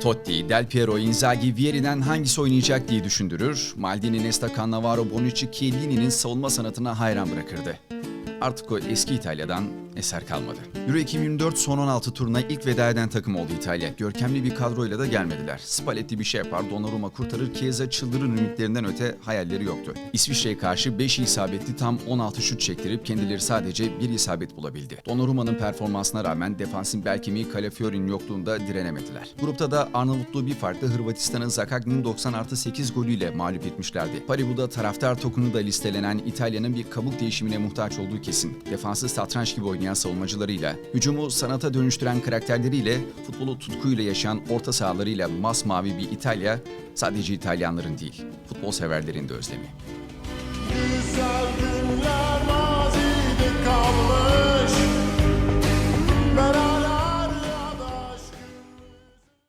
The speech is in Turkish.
Totti, Del Piero, Inzaghi, Vieri'den hangisi oynayacak diye düşündürür. Maldini, Nesta, Cannavaro, Bonucci, Chiellini'nin savunma sanatına hayran bırakırdı. Artık o eski İtalya'dan eser kalmadı. Euro 2024 son 16 turuna ilk veda eden takım oldu İtalya. Görkemli bir kadroyla da gelmediler. Spalletti bir şey yapar, Donnarumma kurtarır, Chiesa çıldırır ümitlerinden öte hayalleri yoktu. İsviçre'ye karşı 5 isabetli tam 16 şut çektirip kendileri sadece bir isabet bulabildi. Donnarumma'nın performansına rağmen defansın bel kemiği Calafiori'nin yokluğunda direnemediler. Grupta da Arnavutluğu bir farklı Hırvatistan'ın Zakagni'nin 90 artı 8 golüyle mağlup etmişlerdi. Paribu'da taraftar tokunu da listelenen İtalya'nın bir kabuk değişimine muhtaç olduğu kesin. Defansı satranç gibi oynayan savunmacılarıyla, hücumu sanata dönüştüren karakterleriyle, futbolu tutkuyla yaşayan orta sahalarıyla masmavi bir İtalya, sadece İtalyanların değil, futbol severlerin de özlemi.